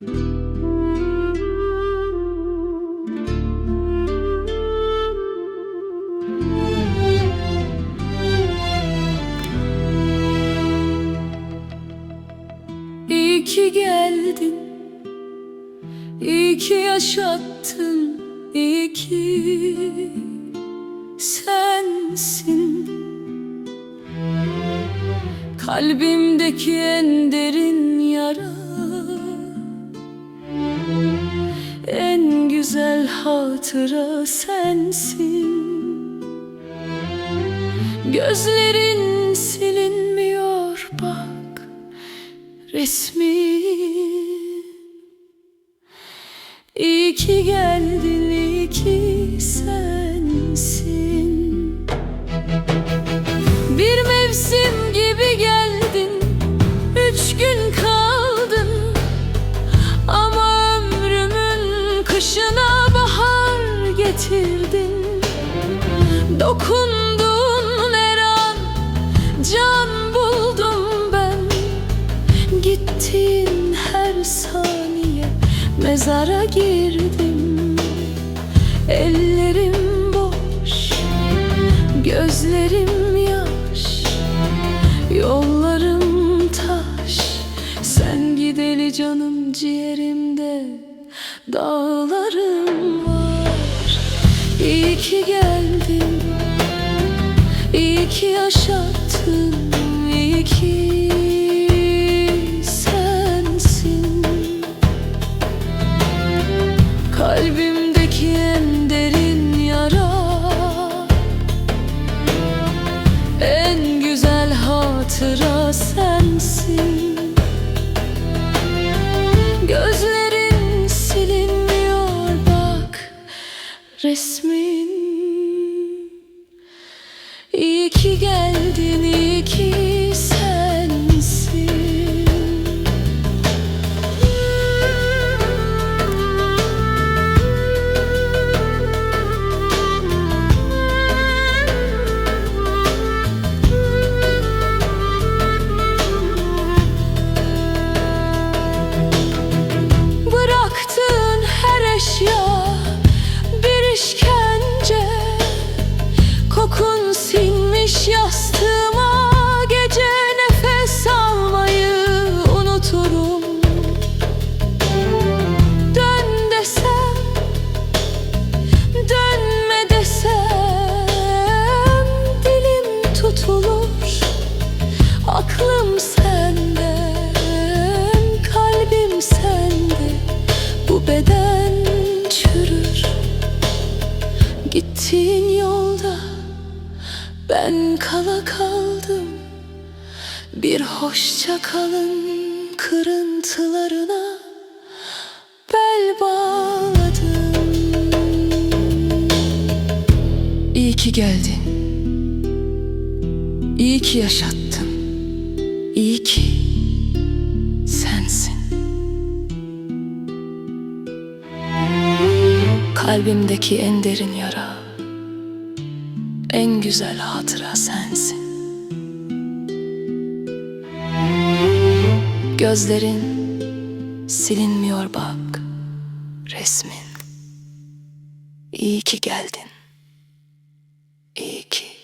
İyi ki geldin İyi ki yaşattın İyi ki sensin. Kalbimdeki en derin hatıra sensin. Gözlerin silinmiyor bak resmin. İyi ki geldin, iyi ki sensin Dokundun her an, can buldum ben. Gittiğin her saniye mezara girdim. Ellerim boş, gözlerim yaş. Yollarım taş, sen gideli canım ciğerimde. Dağlarım var, iyi ki İyi ki yaşattın, iyi ki sensin. Kalbimdeki en derin yara En güzel hatıra sensin. Gözlerin silinmiyor bak resmin ben kala kaldım. Bir hoşça kalın kırıntılarına bel bağladım. İyi ki geldin. İyi ki yaşattın. İyi ki sensin. Kalbimdeki en derin yara En güzel hatıra sensin. Gözlerin silinmiyor bak resmin. İyi ki geldin. İyi ki